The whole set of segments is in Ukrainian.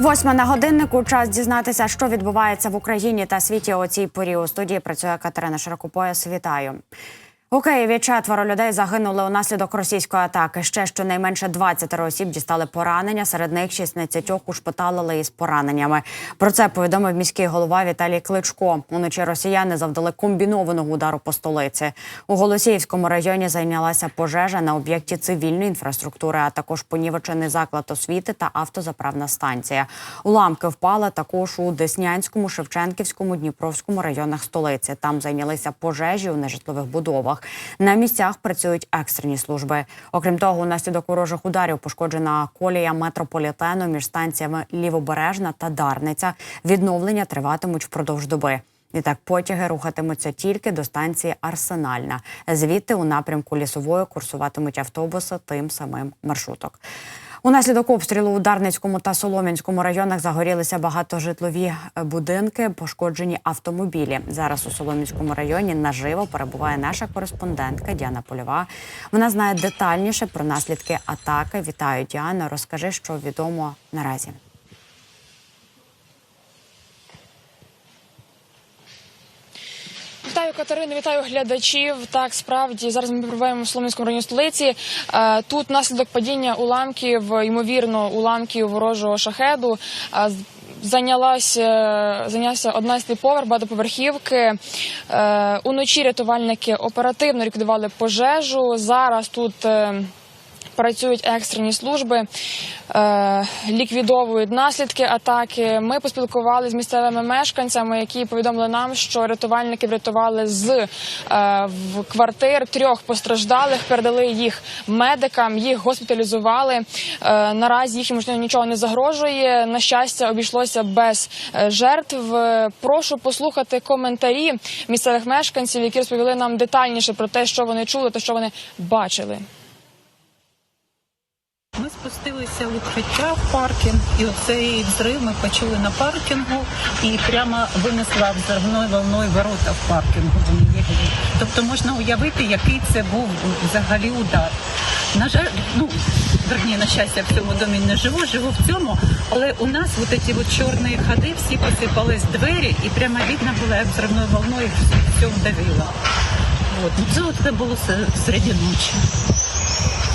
Восьма на годиннику. Час дізнатися, що відбувається в Україні та світі у цій порі. У студії працює Катерина Широкопояс. Вітаю. У Києві четверо людей загинули унаслідок російської атаки. Ще щонайменше 20 осіб дістали поранення. Серед них 16 ушпиталили із пораненнями. Про це повідомив міський голова Віталій Кличко. Уночі росіяни завдали комбінованого удару по столиці. У Голосіївському районі зайнялася пожежа на об'єкті цивільної інфраструктури, а також понівечений заклад освіти та автозаправна станція. Уламки впали також у Деснянському, Шевченківському, Дніпровському районах столиці. Там зайнялися пожежі у нежитлових будовах. На місцях працюють екстрені служби. Окрім того, унаслідок ворожих ударів пошкоджена колія метрополітену між станціями Лівобережна та Дарниця. Відновлення триватимуть впродовж доби. Відтак потяги рухатимуться тільки до станції Арсенальна. Звідти у напрямку лісової курсуватимуть автобуси тим самим маршруток. Унаслідок обстрілу у Дарницькому та Солом'янському районах загорілися багатожитлові е, будинки, пошкоджені автомобілі. Зараз у Солом'янському районі наживо перебуває наша кореспондентка Діана Польова. Вона знає детальніше про наслідки атаки. Вітаю, Діана. Розкажи, що відомо наразі. Вітаю Катерину, вітаю глядачів. Так, справді зараз ми перебуваємо в Солом'янському районі столиці. Е, Тут наслідок падіння уламків, ймовірно, уламків ворожого шахеду. е, Зайнялась, е, зайнявся 11-й поверх багатоповерхівки. Уночі рятувальники оперативно ліквідували пожежу. Зараз тут працюють екстрені служби, е, ліквідовують наслідки атаки. Ми поспілкувалися з місцевими мешканцями, які повідомили нам, що рятувальники врятували з е, квартир трьох постраждалих, передали їх медикам, їх госпіталізували. Е, наразі їх можливо нічого не загрожує. На щастя, обійшлося без жертв. Прошу послухати коментарі місцевих мешканців, які розповіли нам детальніше про те, що вони чули та що вони бачили. Спустилися в укриття в паркінг, і оцей взрив ми почули на паркінгу і прямо винесла взривною волною ворота в паркінгу. Тобто можна уявити, який це був взагалі удар. На жаль, ну верні, на щастя, в цьому домі не живу, живу в цьому, але у нас вот ці от чорні ходи, всі посипались двері, і прямо видно було, як взривною волною все вдавило. От. Ну, це от це було се- серед ночі.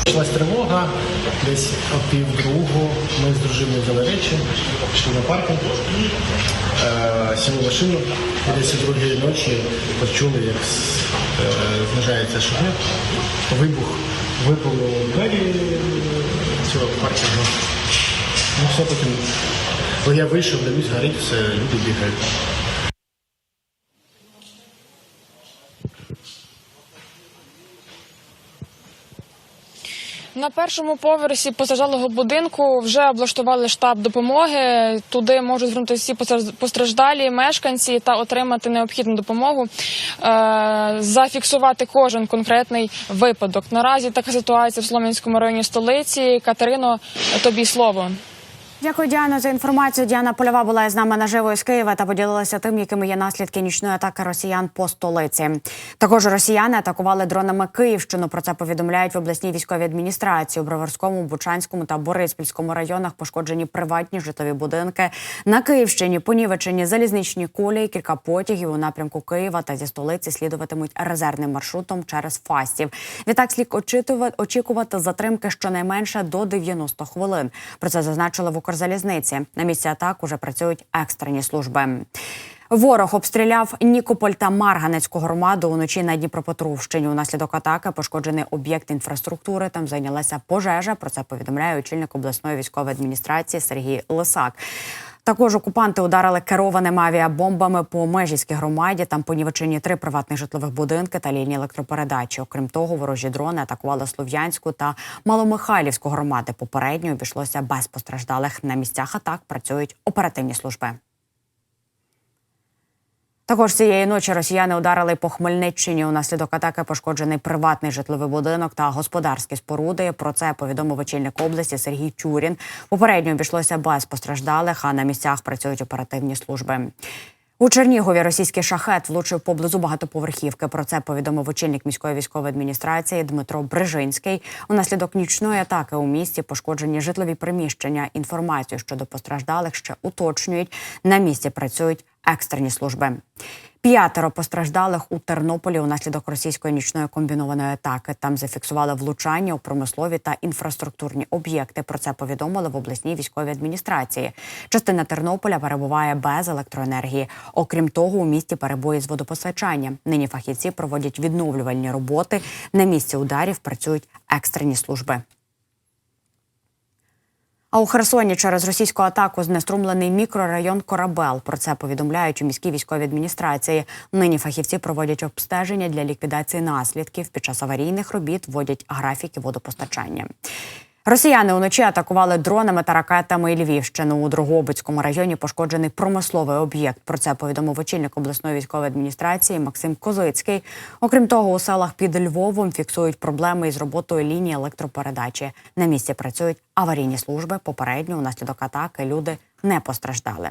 Почалась тривога, десь о пів другу ми з дружиною взяли речі, пішли на паркінг, е, сіли в машину, і десь о другій ночі почули, як е, знижається шахет, вибух, випали двері цього паркінгу. Ну все потім. Коли я вийшов, дивлюсь, горить все, люди бігають. На першому поверсі постраждалого будинку вже облаштували штаб допомоги. Туди можуть звернутися всі постраждалі мешканці та отримати необхідну допомогу, е, зафіксувати кожен конкретний випадок. Наразі така ситуація в Солом'янському районі столиці. Катерино, тобі слово. Дякую, Діано, за інформацію. Діана Польова була із нами наживо із Києва та поділилася тим, якими є наслідки нічної атаки росіян по столиці. Також росіяни атакували дронами Київщину. Про це повідомляють в обласній військовій адміністрації у Броварському, Бучанському та Бориспільському районах. Пошкоджені приватні житлові будинки. На Київщині понівечені залізничні колії, кілька потягів у напрямку Києва та зі столиці слідуватимуть резервним маршрутом через Фастів. Відтак слід очікувати затримки щонайменше до 90 хвилин. Про це зазначили в Укрзалізниці. На місці атак уже працюють екстрені служби. Ворог обстріляв Нікополь та Марганецьку громаду уночі на Дніпропетровщині. Унаслідок атаки пошкоджений об'єкт інфраструктури. Там зайнялася пожежа. Про це повідомляє очільник обласної військової адміністрації Сергій Лисак. Також окупанти ударили керованими авіабомбами по Межівській громаді. Там понівечені три приватних житлових будинки та лінії електропередачі. Окрім того, ворожі дрони атакували Слов'янську та Маломихайлівську громади. Попередньо обійшлося без постраждалих. На місцях атак працюють оперативні служби. Також цієї ночі росіяни ударили по Хмельниччині. Унаслідок атаки пошкоджений приватний житловий будинок та господарські споруди. Про це повідомив очільник області Сергій Тюрін. Попередньо обійшлося без постраждалих, а на місцях працюють оперативні служби. У Чернігові російський шахет влучив поблизу багатоповерхівки. Про це повідомив очільник міської військової адміністрації Дмитро Брижинський. Унаслідок нічної атаки у місті пошкоджені житлові приміщення. Інформацію щодо постраждалих ще уточнюють. На місці працюють екстрені служби. П'ятеро постраждалих у Тернополі унаслідок російської нічної комбінованої атаки. Там зафіксували влучання у промислові та інфраструктурні об'єкти. Про це повідомили в обласній військовій адміністрації. Частина Тернополя перебуває без електроенергії. Окрім того, у місті перебої з водопостачанням. Нині фахівці проводять відновлювальні роботи. На місці ударів працюють екстрені служби. А у Херсоні через російську атаку знеструмлений мікрорайон Корабел. Про це повідомляють у міській військовій адміністрації. Нині фахівці проводять обстеження для ліквідації наслідків. Під час аварійних робіт вводять графіки водопостачання. Росіяни уночі атакували дронами та ракетами Львівщину. У Дрогобицькому районі пошкоджений промисловий об'єкт. Про це повідомив очільник обласної військової адміністрації Максим Козицький. Окрім того, у селах під Львовом фіксують проблеми із роботою лінії електропередачі. На місці працюють аварійні служби. Попередньо унаслідок атаки люди не постраждали.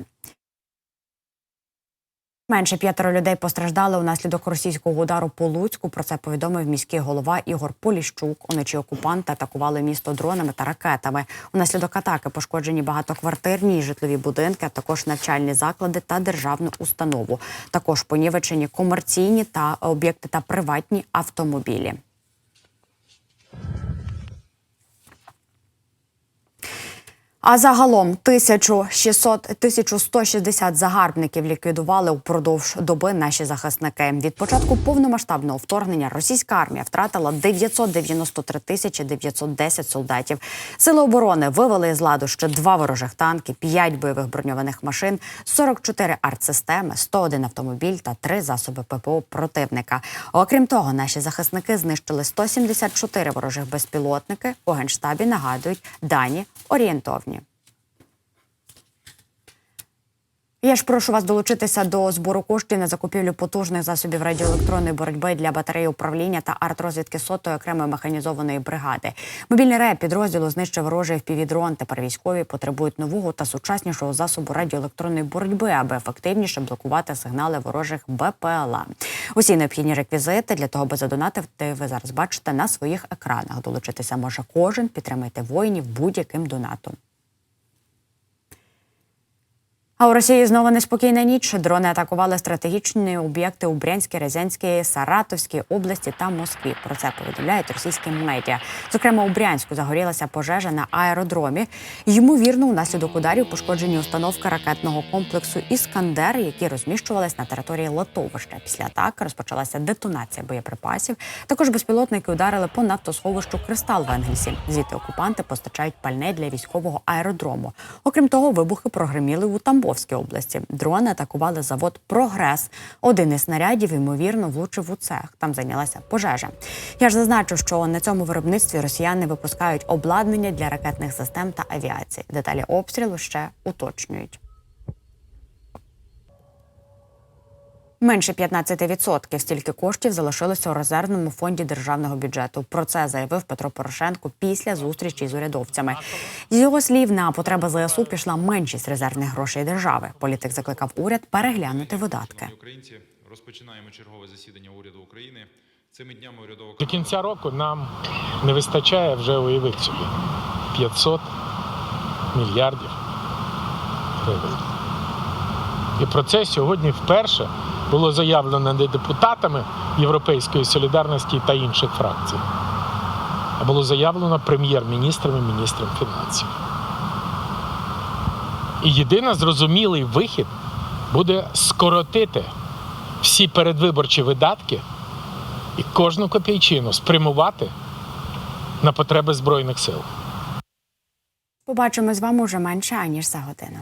Менше п'ятеро людей постраждали унаслідок російського удару по Луцьку. Про це повідомив міський голова Ігор Поліщук. Уночі окупанти атакували місто дронами та ракетами. Унаслідок атаки пошкоджені багатоквартирні і житлові будинки, а також навчальні заклади та державну установу. Також понівечені комерційні та об'єкти та приватні автомобілі. А загалом 1600, 1160 загарбників ліквідували упродовж доби наші захисники. Від початку повномасштабного вторгнення російська армія втратила 993 тисячі 910 солдатів. Сили оборони вивели із ладу ще два ворожих танки, 5 бойових броньованих машин, 44 артсистеми, 101 автомобіль та 3 засоби ППО противника. Окрім того, наші захисники знищили 174 ворожих безпілотники. У генштабі нагадують дані орієнтовні. Я ж прошу вас долучитися до збору коштів на закупівлю потужних засобів радіоелектронної боротьби для батареї управління та артрозвідки сотої окремої механізованої бригади. Мобільний реп підрозділу знищив ворожий впівдрон. Тепер військові потребують нового та сучаснішого засобу радіоелектронної боротьби, аби ефективніше блокувати сигнали ворожих БПЛА. Усі необхідні реквізити для того, аби задонатити, ви зараз бачите на своїх екранах. Долучитися може кожен. Підтримайте воїнів будь-яким донатом. А у Росії знову неспокійна ніч. Дрони атакували стратегічні об'єкти у Брянській, Рязанській, Саратовській області та Москві. Про це повідомляють російські медіа. Зокрема, у Брянську загорілася пожежа на аеродромі. Ймовірно, унаслідок ударів пошкоджені установки ракетного комплексу Іскандер, які розміщувались на території Литовища. Після атаки розпочалася детонація боєприпасів. Також безпілотники ударили по нафтосховищу Кристал в Енгельсі. Звідти окупанти постачають пальне для військового аеродрому. Окрім того, вибухи прогреміли у Тамбовській області. Дрони атакували завод Прогрес. Один із снарядів ймовірно влучив у цех. Там зайнялася пожежа. Я ж зазначу, що на цьому виробництві росіяни випускають обладнання для ракетних систем та авіації. Деталі обстрілу ще уточнюють. Менше 15% стільки коштів залишилося у резервному фонді державного бюджету. Про це заявив Петро Порошенко після зустрічі з урядовцями. З його слів, на потреби ЗСУ пішла меншість резервних грошей держави. Політик закликав уряд переглянути видатки. Українці, розпочинаємо чергове засідання уряду України. Цими днями урядова До кінця року нам не вистачає вже уявити собі 500 мільярдів гривень. І про це сьогодні вперше було заявлено не депутатами Європейської солідарності та інших фракцій, а було заявлено прем'єр-міністром і міністром фінансів. І єдиний зрозумілий вихід буде скоротити всі передвиборчі видатки і кожну копійчину спрямувати на потреби Збройних сил. Побачимо з вами уже менше аніж за годину.